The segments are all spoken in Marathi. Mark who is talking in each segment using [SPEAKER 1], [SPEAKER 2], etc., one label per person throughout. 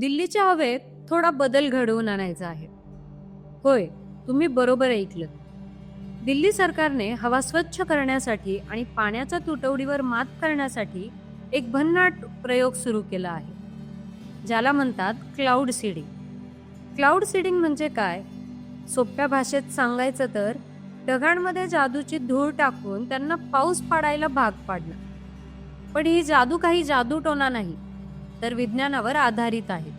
[SPEAKER 1] दिल्लीच्या हवेत थोडा बदल घडवून आणायचा आहे. होय तुम्ही बरोबर ऐकलं. दिल्ली सरकारने हवा स्वच्छ करण्यासाठी आणि पाण्याच्या तुटवडीवर मात करण्यासाठी एक भन्नाट प्रयोग सुरू केला आहे. ज्याला म्हणतात क्लाउड सीडिंग. क्लाउड सीडिंग म्हणजे काय? सोप्या भाषेत सांगायचं तर ढगांमध्ये जादूची धूळ टाकून त्यांना पाऊस पाडायला भाग पाडणं. पण ही जादू काही जादूटोना नाही. तर विज्ञानावर आधारित आहे.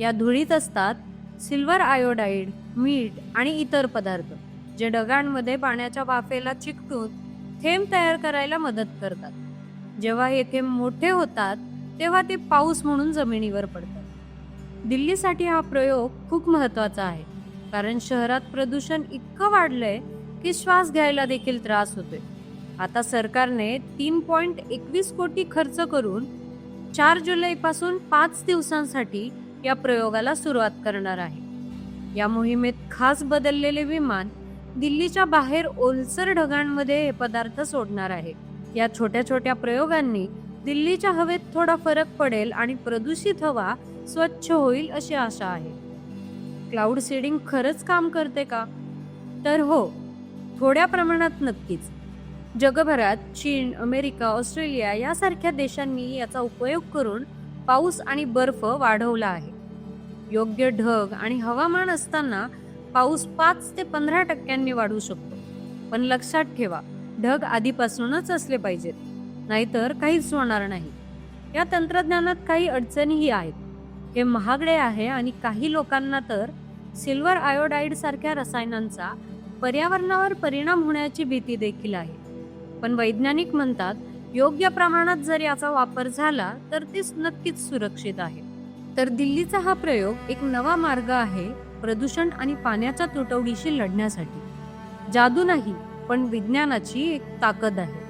[SPEAKER 1] या धुळीत असतात सिल्वर आयोडाईड मीठ आणि इतर पदार्थ जे ढगांमध्ये पाण्याच्या वाफेला चिकटून थेंब तयार करायला मदत करतात. जेव्हा हे थेंब मोठे होतात तेव्हा ते पाऊस म्हणून जमिनीवर पडतात. दिल्लीसाठी हा प्रयोग खूप महत्त्वाचा आहे कारण शहरात प्रदूषण इतकं वाढलंय की श्वास घ्यायला देखील त्रास होतोय. आता सरकारने तीन पॉइंट एकवीस कोटी खर्च करून चार जुलैपासून पाच दिवसांसाठी या प्रयोगाला सुरुवात करणार आहे. या मोहिमेत खास बदललेले विमान दिल्लीच्या बाहेर ओलसर ढगांमध्ये हे पदार्थ सोडणार आहे. या छोट्या छोट्या प्रयोगांनी दिल्लीच्या हवेत थोडा फरक पडेल आणि प्रदूषित हवा स्वच्छ होईल अशी आशा आहे. क्लाउड सीडिंग खरंच काम करते का? तर हो थोड्या प्रमाणात नक्कीच. जगभरात चीन अमेरिका ऑस्ट्रेलिया यासारख्या देशांनी याचा उपयोग करून पाऊस आणि बर्फ वाढवला आहे. योग्य ढग आणि हवामान असताना पाऊस पाच ते पंधरा टक्क्यांनी वाढू शकतो. पण लक्षात ठेवा ढग आधीपासूनच असले पाहिजेत नाहीतर काहीच होणार नाही. या तंत्रज्ञानात काही अडचणीही आहेत. हे महागडे आहे आणि काही लोकांना तर सिल्वर आयोडाईड सारख्या रसायनांचा पर्यावरणावर परिणाम होण्याची भीती देखील आहे. पण वैज्ञानिक म्हणतात योग्य प्रमाणात जर याचा वापर झाला तर ते नक्कीच सुरक्षित आहे. तर दिल्लीचा हा प्रयोग एक नवा मार्ग आहे प्रदूषण आणि पाण्याच्या तुटवडीशी लढण्यासाठी. जादू नाही पण विज्ञानाची एक ताकद आहे.